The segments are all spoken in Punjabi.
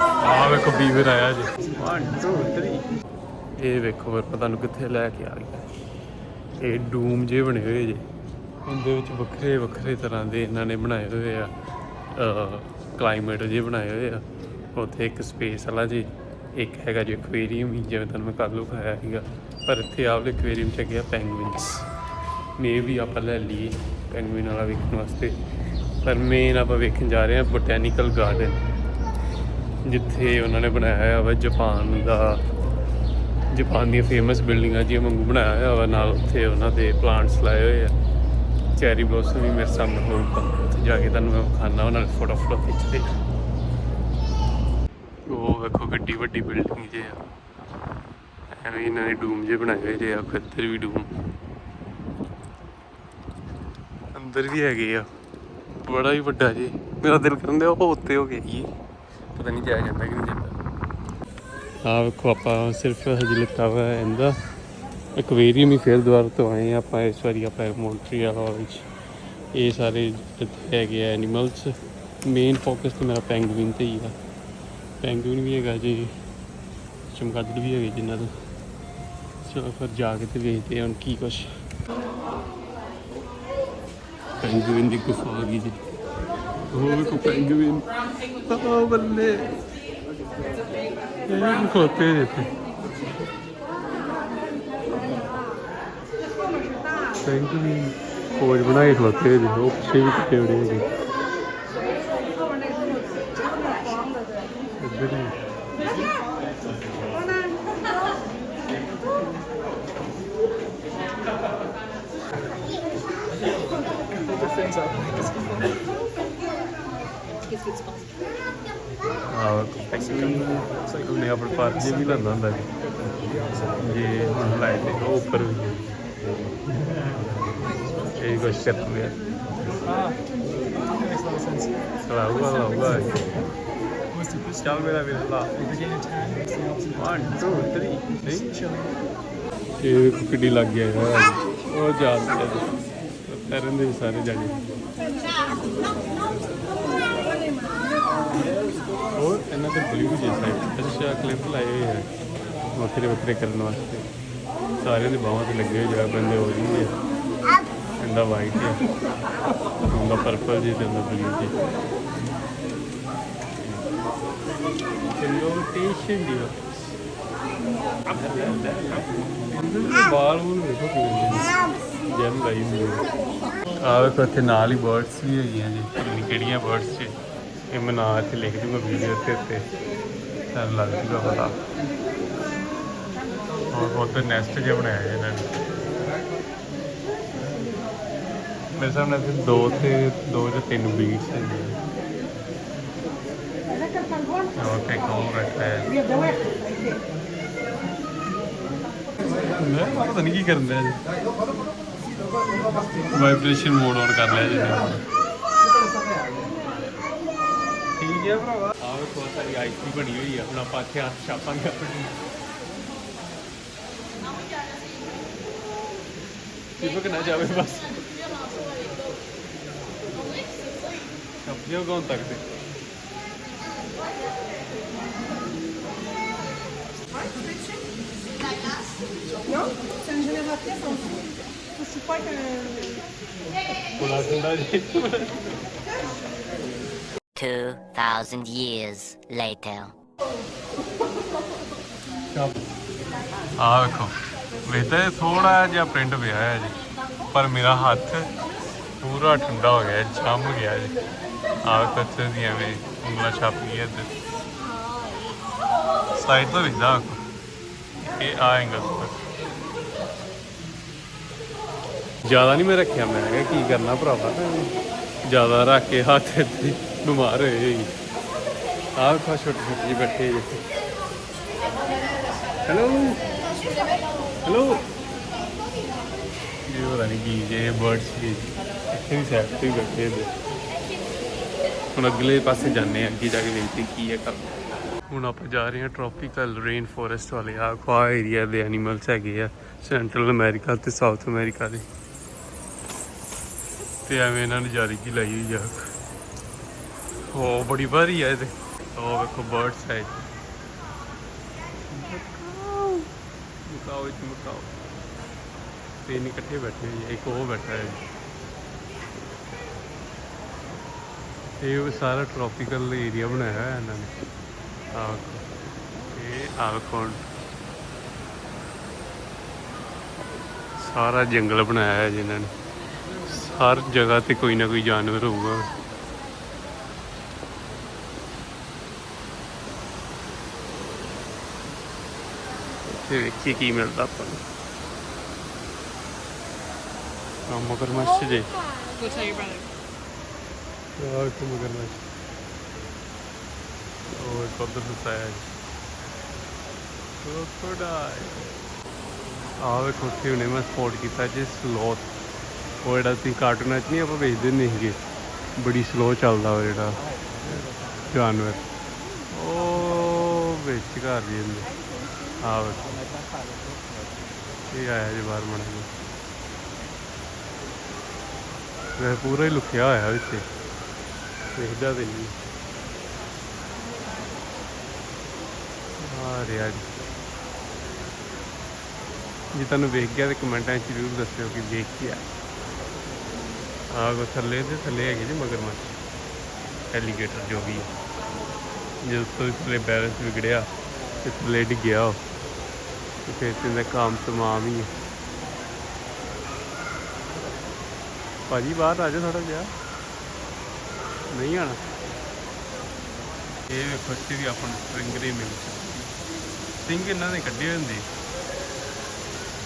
ਆ ਵੇਖੋ ਬੀਵਰ ਆਇਆ ਜੀ। 1 2 3 ਇਹ ਵੇਖੋ ਫਿਰ ਪਤਾ ਨੂੰ ਕਿੱਥੇ ਲੈ ਕੇ ਆ ਗਿਆ। ਇਹ ਡੂਮ ਜੇ ਬਣੇ ਹੋਏ ਜੇ। ਇਹਦੇ ਵਿੱਚ ਵੱਖਰੇ ਵੱਖਰੇ ਤਰ੍ਹਾਂ ਦੇ ਇਹਨਾਂ ਨੇ ਬਣਾਏ ਹੋਏ ਆ। ਕਲਾਈਮੇਟ ਜੇ ਬਣਾਏ ਹੋਏ ਆ। ਉੱਥੇ ਇੱਕ ਸਪੇਸ ਵਾਲਾ ਜੀ। ਇੱਕ ਹੈਗਾ ਜੀ ਐਕਵੇਰੀਅਮ ਜਿਵੇਂ ਤੁਹਾਨੂੰ ਮੈਂ ਕੱਲ੍ਹ ਖਾਇਆ ਸੀਗਾ। ਪਰ ਇੱਥੇ ਆਵਲੇ ਐਕਵੇਰੀਅਮ ਚ ਗਿਆ ਪੈਂਗੁਇਨਸ ਮੇ ਵੀ ਆਪਾਂ ਲੈ ਲਈਏ। ਪੈਂਗੁਇਨ ਵਾਲਾ ਵੇਖਣ ਵਾਸਤੇ। ਪਰ ਮੇਨ ਆਪਾਂ ਵੇਖਣ ਜਾ ਰਹੇ ਹਾਂ ਬੋਟੈਨੀਕਲ ਗਾਰਡਨ ਜਿੱਥੇ ਉਹਨਾਂ ਨੇ ਬਣਾਇਆ ਹੋਇਆ ਵਾ ਜਾਪਾਨ ਦਾ, ਜਾਪਾਨ ਦੀਆਂ ਫੇਮਸ ਬਿਲਡਿੰਗਾਂ ਜਿਵੇਂ ਵਾਂਗੂ ਬਣਾਇਆ ਹੋਇਆ ਵਾ, ਨਾਲ ਉੱਥੇ ਉਹਨਾਂ ਦੇ ਪਲਾਂਟਸ ਲਾਏ ਹੋਏ ਆ। ਚੈਰੀ ਬਲੌਸਮ ਵੀ ਮੇਰੇ ਸਾਹਮਣੇ ਹੋਊਗਾ। ਉੱਥੇ ਜਾ ਕੇ ਤੁਹਾਨੂੰ ਮੈਂ ਵਿਖਾਣਾ ਉਹਨਾਂ ਨਾਲ ਫੋਟੋ ਫੋਟੋ ਖਿੱਚਦੇ। ਉਹ ਵੇਖੋ ਗੱਡੀ ਵੱਡੀ ਬਿਲਡਿੰਗ ਜੇ ਆ। ਐਵੇਂ ਇਹਨਾਂ ਨੇ ਡੂਮ ਜੇ ਬਣਾਏ ਹੋਏ ਜੇ ਆ ਖੱਤਰ ਵੀ ਡੂਮ। ਅੰਦਰ ਵੀ ਹੈਗੇ ਆ। ਬੜਾ ਹੀ ਵੱਡਾ ਜੀ। ਮੇਰਾ ਦਿਲ ਕਰਦਾ ਉਹ ਉੱਤੇ ਹੋ ਗਈ ਪਤਾ ਨਹੀਂ ਜਾਇਆ ਜਾਂਦਾ ਕਿ ਨਹੀਂ ਜਾਂਦਾ। ਆ ਵੇਖੋ, ਆਪਾਂ ਸਿਰਫ ਹਜੇ ਲਿੱਤਾ ਹੋਇਆ ਇਹਦਾ। ਐਕਵੇਰੀਅਮ ਹੀ ਫੇਰ ਦੁਬਾਰਾ ਤੋਂ ਆਏ ਆਪਾਂ ਇਸ ਵਾਰੀ ਆਪਾਂ ਮੌਂਟਰੀਅਲ ਵਿੱਚ। ਇਹ ਸਾਰੇ ਜਿੱਥੇ ਹੈਗੇ ਆ ਐਨੀਮਲਸ ਮੇਨ ਫੋਕਸ ਤੇ ਮੇਰਾ ਪੈਂਗੁਇਨ ਤੇ ਹੀ ਆ। ਪੈਂਗੁਇਨ ਵੀ ਹੈਗਾ ਜੀ, ਚਮਗਾਦੜ ਵੀ ਹੈਗੇ ਜਿਨ੍ਹਾਂ ਤੋਂ ਚਲੋ ਫਿਰ ਜਾ ਕੇ ਤੇ ਵੇਖਦੇ ਹਾਂ ਹੁਣ ਕੀ ਕੁਛ। ਪੈਂਗੁਇਨ ਦੀ ਗੁਫਾ ਆ ਗਈ ਜੀ। ਹੋਰ ਵੇਖੋ ਪੈਂਗੁਇਨ ਆ ਬੱਲੇ ਇਹ ਖੋਤੇ ਜਿੱਥੇ ਪੈਂਗੁਇਨ ਫੌਜ ਬਣਾਈ ਖਲੋਤੇ ਜੀ ਉਹ ਪਿੱਛੇ ਵੀ ਕਿਤੇ ਉੜੇ ਹੈਗੇ। ਆਹ ਉਹਨੇ ਆਪਣੇ ਪਾਰਕ ਜੇ ਵੀ ਲੈਂਦਾ ਹੁੰਦਾ ਜੀ। ਜੇ ਹੁਣ ਲਾਏ ਤੇ ਉਹ ਉੱਪਰ ਇਹ ਕੁਛ ਕਰ ਲਿਆ ਲਾਊਗਾ ਲਾਊਗਾ ਚੱਲ ਮੇਰਾ ਵੀਰ, ਲਾ। 1 2 3 ਇਹ ਵੇਖੋ ਲੱਗ ਗਿਆ ਯਾਰ ਉਹ ਜਾਂਦੇ ਤਰਨ ਦੇ ਸਾਰੇ ਜਾਣੇ। ਹੋਰ ਇਹਨਾਂ ਤੇ ਬਲੂ ਜੇ ਸਾਈਡ ਅੱਛਾ ਕਲਿੱਪ ਲਾਏ ਹੋਏ ਹੈ। ਵੱਖਰੇ ਵੱਖਰੇ ਕਰਨ ਵਾਸਤੇ। ਸਾਰਿਆਂ ਦੇ ਬਾਹਾਂ ਤੇ ਲੱਗੇ ਹੋਏ ਜਿਹੜਾ ਬੰਦੇ ਹੋ ਜੀ ਹੈ। ਇਹਦਾ ਵਾਈਟ ਹੈ। ਉਹਦਾ ਪਰਪਲ ਜੀ ਤੇ ਉਹਦਾ ਬਲੂ ਜੀ। ਰੋਟੇਸ਼ਨ ਦੀ ਬਾਲ ਉਹ ਵੇਖੋ ਕਿਵੇਂ ਜੈਮ ਲਾਈ ਹੋਈ ਹੈ। ਵੇਖੋ, ਇੱਥੇ ਨਾਲ ਹੀ ਬਰਡਸ ਵੀ ਹੈਗੀਆਂ ਜੀ ਕਿਹੜੀਆਂ ਬਰਡਸ ਜੀ ਇਹ ਮੈਂ ਨਾਂ ਇੱਥੇ ਲਿਖ ਦੂੰਗਾ ਵੀਡੀਓ ਤੇ ਉੱਤੇ ਤੁਹਾਨੂੰ ਲੱਗ ਜੂਗਾ ਪਤਾ। ਔਰ ਉੱਥੇ ਨੈਸਟ ਜਿਹਾ ਬਣਾਇਆ ਹੈ ਇਹਨਾਂ ਨੇ। ਮੇਰੇ ਸਾਹਮਣੇ ਇੱਥੇ ਦੋ ਤੇ ਦੋ ਜਾਂ ਤਿੰਨ ਬੀਟਸ ਹੈਗੇ ਔਰ ਤੇ ਕੌਣ ਰੱਖਿਆ ਹੈ? ਮੈਂ ਪਤਾ ਨਹੀਂ ਕੀ ਕਰਨ ਦਿਆ ਜੀ। ਵਾਈਬ੍ਰੇਸ਼ਨ ਮੋਡ ਆਨ ਕਰ ਲਿਆ ਜੀ ਇਹਨੇ। ਠੀਕ ਹੈ ਭਰਾਵਾ। ਆਹ ਵੇਖੋ ਸਾਰੀ ਆਈਸੀ ਬਣੀ ਹੋਈ ਆ। ਹੁਣ ਆਪਾਂ ਇੱਥੇ ਹੱਥ ਛਾਪਾਂਗੇ ਆਪਣੀ। ਦੀਪਕ ਨਾ ਜਾਵੇ ਬਸ। ਛਾਪੀਆਂ ਕੌਣ ਤੱਕ ਤੇ Non C'est un générateur en dessous. Je suis pas que... ਕੋਲਾ ਠੰਡਾ ਜੀ 2,000 years later. ਆ ਵੇਖੋ ਵੇਖਦਾ ਥੋੜਾ ਜਿਹਾ ਪ੍ਰਿੰਟ ਪਿਆ ਹੈ ਜੀ ਪਰ ਮੇਰਾ ਹੱਥ ਪੂਰਾ ਠੰਡਾ ਹੋ ਗਿਆ ਜੰਮ ਗਿਆ ਜੀ। ਆ ਕੱਥੇ ਦੀ ਐਵੇਂ ਉਂਗਲਾਂ ਛਾਪ ਗਈ ਇੱਧਰ। ਸਾਈਡ ਤੋਂ ਵੇਖਦਾ ਇਹ ਆ ਐਂਗਲ ਜ਼ਿਆਦਾ ਨਹੀਂ ਮੈਂ ਰੱਖਿਆ ਮੈਂ ਕਿਹਾ ਕੀ ਕਰਨਾ ਭਰਾਵਾ ਜ਼ਿਆਦਾ ਰੱਖ ਕੇ ਹੱਥ ਇੱਥੇ। ਬਿਮਾਰ ਹੋਏ ਜੀ। ਆਹ ਖਾ ਛੋਟੇ ਛੋਟੇ ਜਿਹੇ ਬੈਠੇ ਜੀ। ਹੈਲੋ ਹੈਲੋ ਇਹ ਪਤਾ ਨਹੀਂ ਕੀ ਜੇ ਬਰਡਸ ਵੀ ਇੱਥੇ ਵੀ ਸਾਈਡ ਤੇ ਹੀ ਬੈਠੇ ਨੇ ਹੁਣ ਅਗਲੇ ਪਾਸੇ ਜਾਂਦੇ ਹਾਂ, ਅੱਗੇ ਜਾ ਕੇ ਵੇਖਦੇ ਕੀ ਹੈ ਕਰ ਹੁਣ ਆਪਾਂ ਜਾ ਰਹੇ ਹਾਂ ਟ੍ਰੋਪੀਕਲ ਰੇਨ ਫੋਰੈਸਟ ਵਾਲੇ ਆ ਖਵਾ ਏਰੀਆ ਦੇ ਐਨੀਮਲਸ ਹੈਗੇ ਆ ਸੈਂਟਰਲ ਅਮਰੀਕਾ ਤੇ ਸਾਊਥ ਅਮਰੀਕਾ ਦੇ। ਤੇ ਐਵੇਂ ਇਹਨਾਂ ਨੇ ਜਾਰੀ ਕੀ ਲਾਈ ਹੋਈ ਆ। ਉਹ ਬੜੀ ਭਾਰੀ ਆ ਇਹਦੇ। ਉਹ ਵੇਖੋ ਬਰਡਸ ਹੈ ਮੁਕਾਓ ਜੀ ਮੁਕਾਓ। ਤਿੰਨ ਇਕੱਠੇ ਬੈਠੇ ਹੋਏ ਇੱਕ ਉਹ ਬੈਠਾ ਹੈ ਇਹ ਸਾਰਾ ਟ੍ਰੋਪੀਕਲ ਏਰੀਆ ਬਣਾਇਆ ਹੋਇਆ ਇਹਨਾਂ ਨੇ। ਆਹ ਇਹ ਆਹ ਵੇਖੋ ਸਾਰਾ ਜੰਗਲ ਬਣਾਇਆ ਹੈ ਜਿਨ੍ਹਾਂ ਨੇ। ਹਰ ਜਗ੍ਹਾ ਤੇ ਕੋਈ ਨਾ ਕੋਈ ਜਾਨਵਰ ਹੋਊਗਾ। ਇੱਥੇ ਵੇਖੀ ਕੀ ਮਿਲਦਾ ਆਪਾਂ ਨੂੰ। ਆ ਮਗਰਮੱਛ ਜੇ। Go tell your brother. ਆ ਇੱਕ ਮਗਰਮੱਛ। ਉਹ ਇੱਕ ਉੱਧਰ ਸੁੱਤਾ ਹੈ। ਕ੍ਰੋਕੋਡਾਈਲ ਆ ਵੇਖੋ ਉੱਥੇ ਹੁਣੇ ਮੈਂ ਸਪੋਟ ਕੀਤਾ ਜੇ ਸਲੋਥ ਉਹ ਜਿਹੜਾ ਤੁਸੀਂ ਕਾਰਟੂਨਾਂ 'ਚ ਨਹੀਂ ਆਪਾਂ ਵੇਖਦੇ ਹੁੰਦੇ ਸੀਗੇ। ਬੜੀ ਸਲੋ ਚੱਲਦਾ ਉਹ ਜਿਹੜਾ। ਜਾਨਵਰ। ਉਹ ਵਿੱਚ ਘਰ ਦੀ ਹੁੰਦੇ ਇਹ ਆਇਆ ਜੀ ਬਾਹਰ ਮਣਾ ਜੀ ਵੈਸੇ ਪੂਰਾ ਹੀ ਲੁਕਿਆ ਹੋਇਆ ਵਿੱਚ। ਵੇਖਦਾ ਤੇ ਨਹੀਂ। ਆ ਰਿਹਾ ਜੀ। ਜੇ ਤੁਹਾਨੂੰ ਵੇਖ ਗਿਆ ਤੇ ਕਮੈਂਟਾਂ 'ਚ ਜ਼ਰੂਰ ਦੱਸਿਓ ਕਿ ਵੇਖ ਕੀ ਆ। ਕੋ ਥੱਲੇ ਤੇ ਥੱਲੇ ਹੈਗੇ ਜੀ ਮਗਰਮੱਛ। ਐਲੀਗੇਟਰ ਜੋ ਵੀ ਹੈ। ਜਦੋਂ ਤੋਂ ਇਸਲੇ ਬੈਲੈਂਸ ਵਿਗੜਿਆ ਤੇ ਥੱਲੇ ਡਿੱਗਿਆ ਉਹ। ਤੇ ਫਿਰ ਤੇ ਇਹਦਾ ਕੰਮ ਤਮਾਮ ਹੀ ਹੈ। ਭਾਜੀ ਬਾਹਰ ਆ ਜਾ ਥੋੜਾ ਜਿਹਾ। ਨਹੀਂ ਆਣਾ ਇਹ ਵੇਖੋ ਇੱਥੇ ਵੀ ਆਪਾਂ ਨੂੰ ਸਟ੍ਰਿੰਗਰੇ ਮਿਲ ਸਿੰਘ ਇਹਨਾਂ ਨੇ ਕੱਢੇ ਹੁੰਦੇ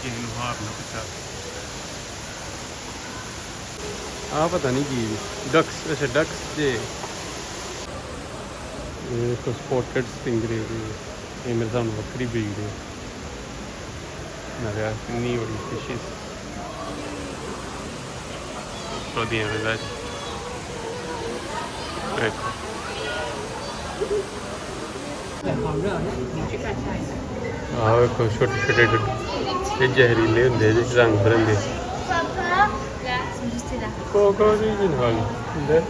ਕਿਸੇ ਨੂੰ ਹਾਰ ਨਾ ਪਚਾ ਆ ਪਤਾ ਨਹੀਂ ਕੀ ਡਕਸ ਅੱਛਾ ਡਕਸ ਜੇ ਇਹ ਕੋ ਸਪੋਟਡ ਸਟਿੰਗਰੇ ਜੀ ਇਹ ਮੇਰੇ ਸਾਹਮਣੇ ਵੱਖਰੀ ਬਰੀਡ ਹੈ। ਨਾਲੇ ਕਿੰਨੀ ਬੜੀ ਫਿਸ਼ਿਸ ਵਧੀਆ ਮਿਲਦਾ ਹੈ ਆਹ ਵੇਖੋ ਛੋਟੇ ਛੋਟੇ ਡੁੱਡ ਇਹ ਜ਼ਹਿਰੀਲੇ ਹੁੰਦੇ ਜੇ ਰੰਗ ਬਰੰਗੇ। Papa Là, ils sont juste là. ਜੀ ਜੀ ਨਾਲ ਹੁੰਦੇ।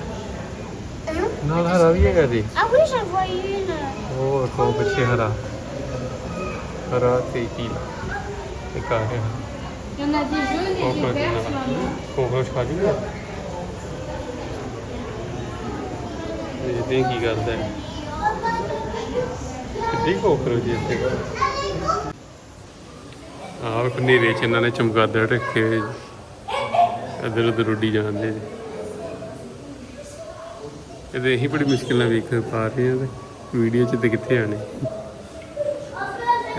ਨਾਲ ਹਰਾ ਵੀ ਹੈਗਾ ਜੀ। Ah oui, j'en ਉਹ ਵੇਖੋ ਪਿੱਛੇ ਹਰਾ। ਹਰਾ ਤੇ ਪੀਲਾ। ਇੱਕ ਆ ਗਿਆ। Il y en a des jaunes et ਕੋਕੋ des ਜੀ verts. ਨਾਲ ਕੋਕੋ ਖਾ ਜੂਗਾ ਦੇਖਦੇ ਹਾਂ ਕੀ ਕਰਦਾ ਹੈ। ਕਿੱਡੀ ਕੋਕਰੋ ਜੀ ਇੱਥੇ। ਆਹ ਕਨੇਰੇ ਚ ਇਹਨਾਂ ਨੇ ਚਮਗਾਦੜ ਰੱਖੇ ਹੋਏ ਜੀ। ਇੱਧਰ ਉੱਧਰ ਉੱਡੀ ਜਾਂਦੇ ਜੀ। ਇਹਦੇ ਇਹੀ ਬੜੀ ਮੁਸ਼ਕਿਲ ਨਾਲ ਵੇਖ ਪਾ ਰਹੇ ਆ ਤੇ। ਵੀਡੀਓ ਚ ਤੇ ਕਿੱਥੇ ਆਣੇ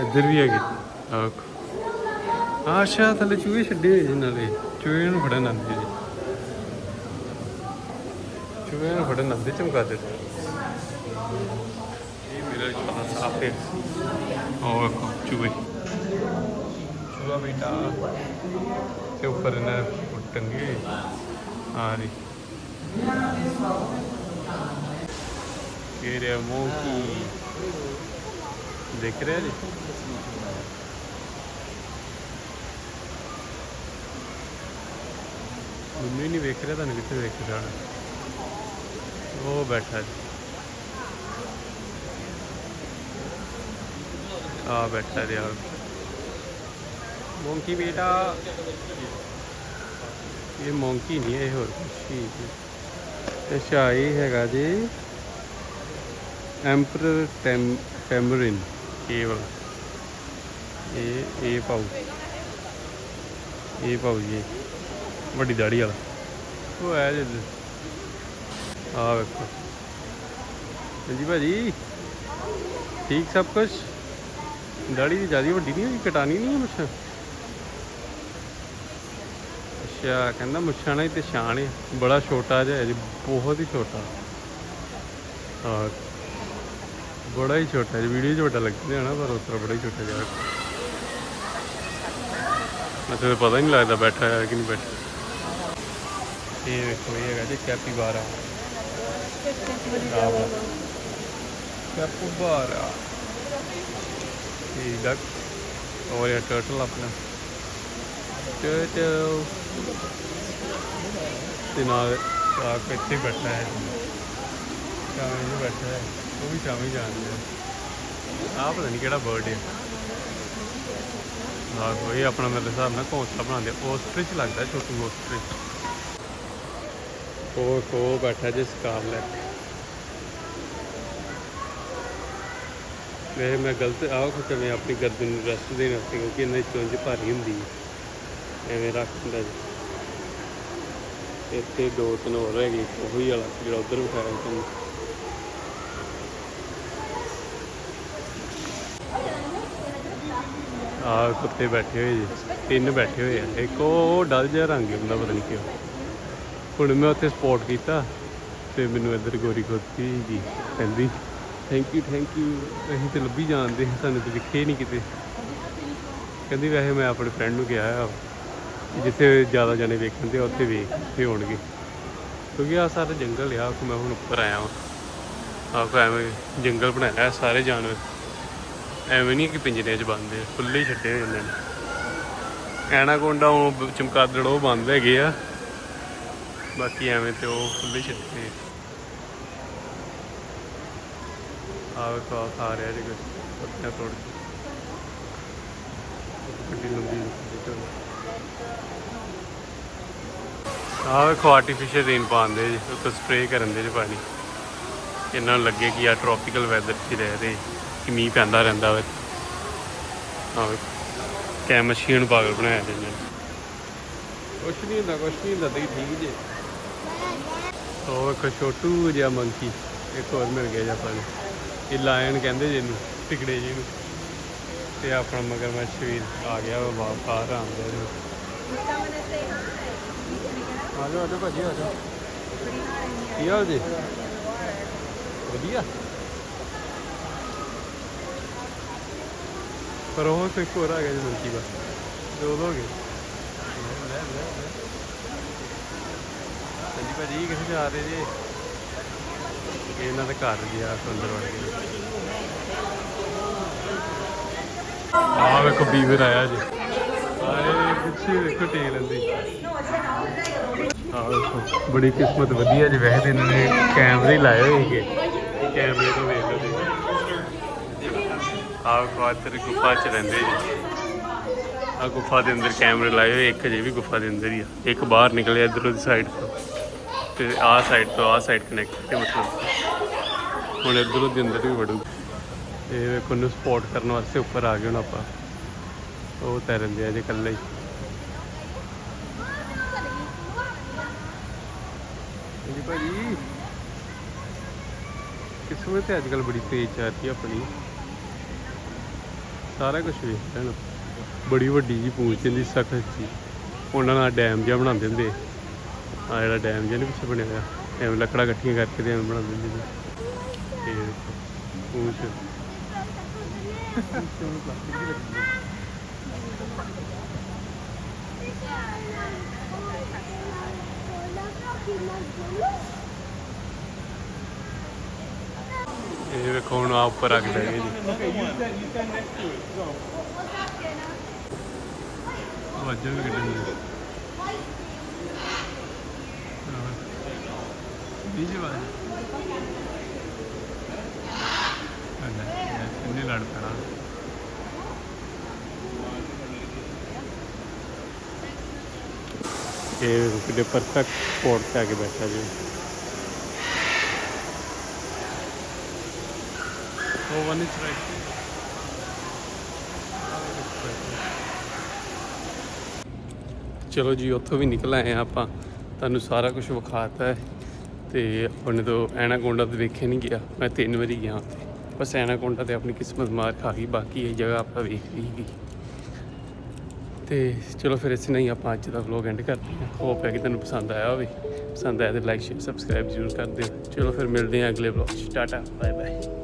ਇੱਧਰ ਵੀ ਹੈਗੇ। ਆਹ ਆਸ਼ਾ ਥੱਲੇ ਚੂਹੇ ਛੱਡੇ ਹੋਏ ਜੀ ਨਾਲੇ। ਚੂਹੇ ਨੂੰ ਫੜਨ ਆਉਂਦੇ ਜੀ ਚੂਹੇ ਨੂੰ ਫੜਨ ਆਉਂਦੇ ਚਮਗਾਦੜ ਇਹ ਮੇਰਾ ਪਤਾ ਸਾਫ਼ ਹੈ। ਉਹ ਚੂਹੇ। ਚੂਹਾ ਬੇਟਾ ਤੇ ਉੱਪਰ ਇਹਨਾਂ ਟੰਗੇ। ਆ ਰਹੀ। ਇਹ ਰਿਹਾ ਮੋਂਕੀ ਦੇਖ ਰਿਹਾ ਜੀ ਮੈਨੂੰ ਹੀ ਨਹੀਂ ਵੇਖ ਰਿਹਾ, ਤੁਹਾਨੂੰ ਕਿੱਥੇ ਵੇਖ ਰਿਹਾ ਉਹ ਬੈਠਾ ਜੀ। ਆ ਬੈਠਾ ਰਿਹਾ ਮੋਂਕੀ ਬੇਟਾ। ਇਹ ਮੋਂਕੀ ਨਹੀਂ, ਇਹ ਹੋਰ ਕੁਛ ਹੀ ਹੈ ਅੱਛਾ ਇਹ ਹੈਗਾ ਜੀ। ਐਮਪਰਰ ਟੈਮਰਿਨ ਕੇਵਲ। ਇਹ ਇਹ ਪਾਉ ਇਹ ਪਾਉ ਜੀ। ਵੱਡੀ ਦਾੜੀ ਵਾਲਾ। ਉਹ ਹੈ ਜੀ ਆ ਵੇਖੋ। ਜੀ ਭਾਜੀ, ਠੀਕ ਸਭ ਕੁਝ ਦਾੜੀ ਦੀ ਜ਼ਿਆਦਾ ਵੱਡੀ ਨਹੀਂ ਹੋਈ, ਕਟਾਣੀ ਨਹੀਂ ਮੁੱਛਾਂ? ਅੱਛਾ, ਕਹਿੰਦਾ ਮੁੱਛਾਂ ਨਾਲ ਹੀ ਤੇ ਸ਼ਾਨ ਹੈ ਬੜਾ ਛੋਟਾ ਜਿਹਾ ਹੈ ਜੀ, ਬਹੁਤ ਹੀ ਛੋਟਾ। ਹਾਂ ਬੜਾ ਹੀ ਛੋਟਾ ਜੀ, ਵੀਡੀਓ 'ਚ ਵੱਡਾ ਲੱਗਦਾ ਨਾ ਪਰ ਉਤਰਾ ਬੜਾ ਹੀ ਛੋਟਾ ਜਿਹਾ ਮੈਨੂੰ ਪਤਾ ਹੀ ਨਹੀਂ ਲੱਗਦਾ ਬੈਠਾ ਹੈ ਕਿ ਨਹੀਂ ਬੈਠਾ। ਇਹ ਵੇਖੋ ਇਹ ਹੈਗਾ ਜੀ ਕੈਪੀਬਾਰਾ ਕੈਪੀਬਾਰਾ ਇਹ ਡਕ ਔਰ ਇਹ ਟਰਟਲ ਆਪਣਾ। ਟਰਟਲ ਤੇ ਨਾਲ ਆ ਕੇ ਇੱਥੇ ਬੈਠਾ ਹੈ। ਕਾਵੇਂ ਨੂੰ ਬੈਠਾ ਹੈ। ਉਹ ਵੀ ਸ਼ਾਮੀ ਜਾਣਦੇ ਆ। ਆਹ ਪਤਾ ਨਹੀਂ ਕਿਹੜਾ ਬਰਡ ਹੈ। ਹਾਂ ਕੋਈ ਆਪਣਾ ਮੇਰੇ ਹਿਸਾਬ ਨਾਲ ਘੋਂਸਲਾ ਬਣਾਉਂਦੇ ਆਸਟ੍ਰਿਚ ਲੱਗਦਾ ਛੋਟੂ ਆਸਟ੍ਰਿਚ ਉਹ ਕੋ ਬੈਠਾ ਜੇ ਸਕਾਰਲੈਟ ਵੇ, ਮੈਂ ਗਲਤ, ਆਹ ਕੁਝ ਮੈਂ ਆਪਣੀ ਗਰਦਨ ਨੂੰ ਰੈਸਟ ਦੇਣ ਵਾਸਤੇ ਕਿਉਂਕਿ ਇਹਨਾਂ ਦੀ ਚੁੰਝ ਭਾਰੀ ਹੁੰਦੀ ਹੈ। ਐਵੇਂ ਰੱਖ ਦਿੰਦਾ ਜੀ। ਇੱਥੇ ਦੋ ਤਿੰਨ ਹੋਰ ਹੈਗੇ ਉਹੀ ਵਾਲਾ ਜਿਹੜਾ ਉਧਰ ਵਿਖਾਇਆ ਤੁਹਾਨੂੰ ਆ ਕੁੱਤੇ ਬੈਠੇ ਹੋਏ ਜੀ, ਤਿੰਨ ਬੈਠੇ ਹੋਏ ਆ। ਇੱਕ ਉਹ ਡਲ ਜਿਹਾ ਰੰਗ ਹੁੰਦਾ, ਪਤਾ ਨਹੀਂ ਕਿਉਂ। ਹੁਣ ਮੈਂ ਉੱਥੇ ਸਪੋਰਟ ਕੀਤਾ ਤੇ ਮੈਨੂੰ ਇੱਧਰ ਗੋਰੀ ਖੋਤੀ ਜੀ ਕਹਿੰਦੀ ਥੈਂਕ ਯੂ ਥੈਂਕ ਯੂ ਅਸੀਂ ਤੇ ਲੱਭੀ ਜਾਂਦੇ ਸੀ, ਸਾਨੂੰ ਤੇ ਦਿਖੇ ਨਹੀਂ ਕਿਤੇ। ਕਹਿੰਦੀ ਵੈਸੇ ਮੈਂ ਆਪਣੇ ਫਰੈਂਡ ਨੂੰ ਕਿਹਾ ਆ ਜਿੱਥੇ ਜ਼ਿਆਦਾ ਜਾਣੇ ਵੇਖਣ ਤੇ ਉੱਥੇ ਵੇਖ ਤੇ ਹੋਣਗੇ ਕਿਉਂਕਿ ਆ ਸਾਰਾ ਜੰਗਲ ਆ ਮੈਂ ਹੁਣ ਉੱਪਰ ਆਇਆ ਹਾਂ ਆ ਐਵੇਂ ਜੰਗਲ ਬਣਾਇਆ ਸਾਰੇ ਜਾਨਵਰ। ਐਵੇਂ ਨਹੀਂ ਕਿ ਪਿੰਜਰੇ 'ਚ ਬੰਦ ਆ ਖੁੱਲੇ ਹੀ ਛੱਡੇ ਹੋਏ ਇਹਨਾਂ ਨੇ। ਐਨਾਕੋਂਡਾ ਉਹ ਚਮਕਾਦੜ ਉਹ ਬੰਦ ਹੈਗੇ ਆ। ਬਾਕੀ ਐਵੇਂ ਤੇ ਉਹ ਖੁੱਲੇ ਛੱਡੇ ਹੋਏ ਆ ਰਿਹਾ ਜੀ ਕੁਛ ਪੱਤੀਆਂ ਤੋੜ ਕੇ। ਲੰਬੀ ਆਹ ਵੇਖੋ ਆਰਟੀਫੀਸ਼ੀਅਲ ਰੇਨ ਪਾਉਂਦੇ ਜੀ। ਉੱਤੇ ਸਪਰੇਅ ਕਰਨ ਦੇ ਜੀ ਪਾਣੀ। ਇਹਨਾਂ ਨੂੰ ਲੱਗੇ ਕਿ ਆ ਟ੍ਰੋਪੀਕਲ ਵੈਦਰ 'ਚ ਰਹਿ ਰਹੇ। ਕਿ ਮੀਂਹ ਪੈਂਦਾ ਰਹਿੰਦਾ ਵੇ। ਹਾਂ ਵੇਖੋ ਕੈ ਮਸ਼ੀਨ ਪਾਗਲ ਬਣਾਇਆ ਜੀ ਕੁਛ ਨਹੀਂ ਹੁੰਦਾ, ਕੁਛ ਨਹੀਂ ਹੁੰਦਾ ਤੇ ਠੀਕ ਜੇ। ਉਹ ਇੱਕ ਛੋਟੂ ਜਿਹਾ ਮੰਕੀ ਇੱਕ ਹੋਰ ਮਿਲ ਗਿਆ ਜੀ ਆਪਾਂ ਨੂੰ। ਇਹ ਲਾਇਨ ਕਹਿੰਦੇ ਜੀ ਟਿਕੜੇ ਜੀ ਨੂੰ ਤੇ ਆਪਣਾ ਮਗਰਮੱਛ ਵੀ ਆ ਗਿਆ ਵਾ ਬਾਹਰ ਬਾਹਰ ਆਉਂਦਾ ਜੀ। ਆ ਜਾਓ ਆ ਜਾਓ ਭਾਜੀ ਆ ਜਾਓ। ਕੀ ਹਾਲ ਜੀ? ਵਧੀਆ। ਪਰ ਉਹ ਤੇ ਹੋਰ ਆ ਗਿਆ ਜੀ ਮੰਕੀ ਬਸ ਦੋ ਦੋ ਲੈ, ਲੈ, ਲੈ। ਹਾਂਜੀ ਭਾਜੀ, ਕਿੱਥੇ ਜਾ ਰਹੇ ਜੀ? ਇਹਨਾਂ ਦਾ ਘਰ ਜਿਆ ਸੁੰਦਰ ਬਣ ਗਿਆ ਆਹ ਵੇਖੋ ਬੀਵਰ ਆਇਆ ਜੀ। ਆਏ ਪਿੱਛੇ ਵੇਖੋ ਟੇਲ ਅੰਦੀ ਆਹ ਵੇਖੋ, ਬੜੀ ਕਿਸਮਤ ਵਧੀਆ ਜੀ, ਵੈਸੇ ਇਹਨਾਂ ਨੇ ਕੈਮਰੇ ਲਾਏ ਹੋਏ ਸੀਗੇ। ਕੈਮਰੇ ਤੋਂ ਵੇਖ ਲਓ ਜੀ ਆਹ ਕੁਆਤਰ ਗੁਫਾ ਚ ਰਹਿੰਦੇ ਜੀ। ਆ ਗੁਫਾ ਦੇ ਅੰਦਰ ਕੈਮਰੇ ਲਾਏ ਹੋਏ, ਇੱਕ ਜੇ ਵੀ ਗੁਫਾ ਦੇ ਅੰਦਰ ਹੀ ਆ। ਇੱਕ ਬਾਹਰ ਨਿਕਲਿਆ ਇਧਰੋਂ ਦੀ ਸਾਈਡ ਤੋਂ। ਤੇ ਆਹ ਸਾਈਡ ਤੋਂ ਆਹ ਸਾਈਡ ਕਨੈਕਟ ਤੇ ਮਤਲਬ ਹੁਣ ਇਧਰੋਂ ਦੇ ਅੰਦਰ ਵੀ ਵੜੂ। ਇਹ ਵੇਖੋ ਨੂੰ ਸਪੋਰਟ ਕਰਨ ਵਾਸਤੇ ਉੱਪਰ ਆ ਗਏ ਹੁਣ ਆਪਾਂ। ਉਹ ਤੈਰਦੇ ਆ ਜੇ ਇਕੱਲੇ ਹੀ। ਜੀ ਭਾਜੀ। ਕਿਸਮਤ ਤੇ ਅੱਜ ਕੱਲ ਬੜੀ ਤੇਜ਼ ਚੱਲ ਰਹੀ ਆਪਣੀ। ਸਾਰਾ ਕੁਝ ਵੇਖ ਲੈਣ ਬੜੀ ਵੱਡੀ ਜੀ ਪੂੰਛ ਦੀ ਸਖਤ ਜੀ ਉਹਨਾਂ ਨਾਲ ਡੈਮ ਜਿਹਾ ਬਣਾਉਂਦੇ ਹੁੰਦੇ। ਆ ਜਿਹੜਾ ਡੈਮ ਜਿਹਾ ਪਿੱਛੇ ਬਣਿਆ ਹੋਇਆ। ਐਵੇਂ ਲੱਕੜਾਂ ਇਕੱਠੀਆਂ ਕਰਕੇ ਤੇ ਐਵੇਂ ਬਣਾਉਂਦੇ ਹੁੰਦੇ ਸੀ ਤੇ ਦੇਖੋ, ਇਹ ਵੇਖੋ ਹੁਣ ਆ ਉੱਪਰ ਆ ਕੇ ਬਹਿ ਗਏ ਜੀ ਵੀ ਕੱਢਣੀ ਇਹ ਜੀ ਬਾਤ ਕਿੰਨੇ ਲੜ ਪੈਣਾ ਇਹ ਕਿਤੇ ਪਰਫੈਕਟ ਸਪੋਰਟ ਤੇ ਆ ਕੇ ਬੈਠਾ ਜੀ ਉਹ ਵਨ ਇਜ਼ ਰਾਈਟ ਚਲੋ ਜੀ ਉੱਥੋਂ ਵੀ ਨਿਕਲ ਆਏ ਹਾਂ ਆਪਾਂ ਤੁਹਾਨੂੰ ਸਾਰਾ ਕੁਝ ਵਿਖਾਤਾ ਹੈ ਤੇ ਆਪਣੇ ਤੋਂ ਐਨਾਕੋਂਡਾ ਤੇ ਵੇਖਿਆ ਨਹੀਂ ਗਿਆ। ਮੈਂ ਤਿੰਨ ਵਾਰੀ ਗਿਆ ਉੱਥੇ। ਬਸ ਐਨਾਕੋਂਡਾ ਤੇ ਆਪਣੀ ਕਿਸਮਤ ਮਾਰ ਖਾ ਗਈ, ਬਾਕੀ ਇਹ ਜਗ੍ਹਾ ਆਪਾਂ ਵੇਖ ਲਈ ਗਈ ਤੇ ਚਲੋ ਫਿਰ ਇਸ ਨਹੀਂ ਆਪਾਂ ਅੱਜ ਦਾ ਵਲੌਗ ਐਂਡ ਕਰਦੇ ਹਾਂ। ਹੋਪ ਹੈ ਕਿ ਤੁਹਾਨੂੰ ਪਸੰਦ ਆਇਆ ਹੋਵੇ। ਪਸੰਦ ਆਇਆ ਤੇ ਲਾਈਕ ਸ਼ੇਅਰ ਸਬਸਕ੍ਰਾਈਬ ਜ਼ਰੂਰ ਕਰ ਦਿਓ। ਚਲੋ ਫਿਰ ਮਿਲਦੇ ਹਾਂ ਅਗਲੇ ਵਲੌਗ 'ਚ। Tata bye bye